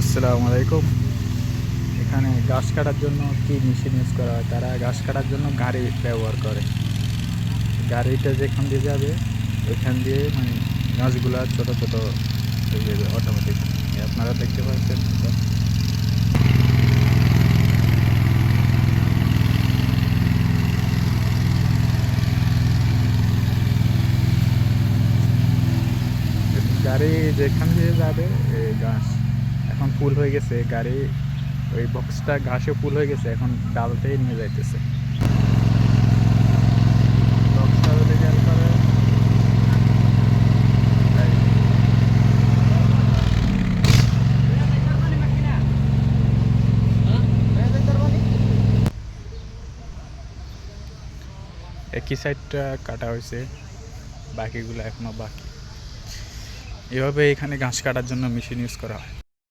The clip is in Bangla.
আসসালামু আলাইকুম। এখানে গাছ কাটার জন্য কি মেশিন ইউজ করা হয়? তারা গাছ কাটার জন্য গাড়ি ব্যবহার করে। গাড়িটা যেখান দিয়ে যাবে, ওইখান দিয়ে মানে গাছগুলা ছোটো ছোটো হয়ে যাবে অটোমেটিক আপনারা দেখতে পাচ্ছেন। গাড়ি যেখান দিয়ে যাবে গাছ ফুল হয়ে গেছে, গাড়ি, ওই বক্সটা ঘাসে ফুল হয়ে গেছে, এখন ডালটাই নিয়ে যাইতেছে। একই সাইডটা কাটা হয়েছে, বাকিগুলো এখনও বাকি। এভাবে এখানে ঘাস কাটার জন্য মেশিন ইউজ করা হয়।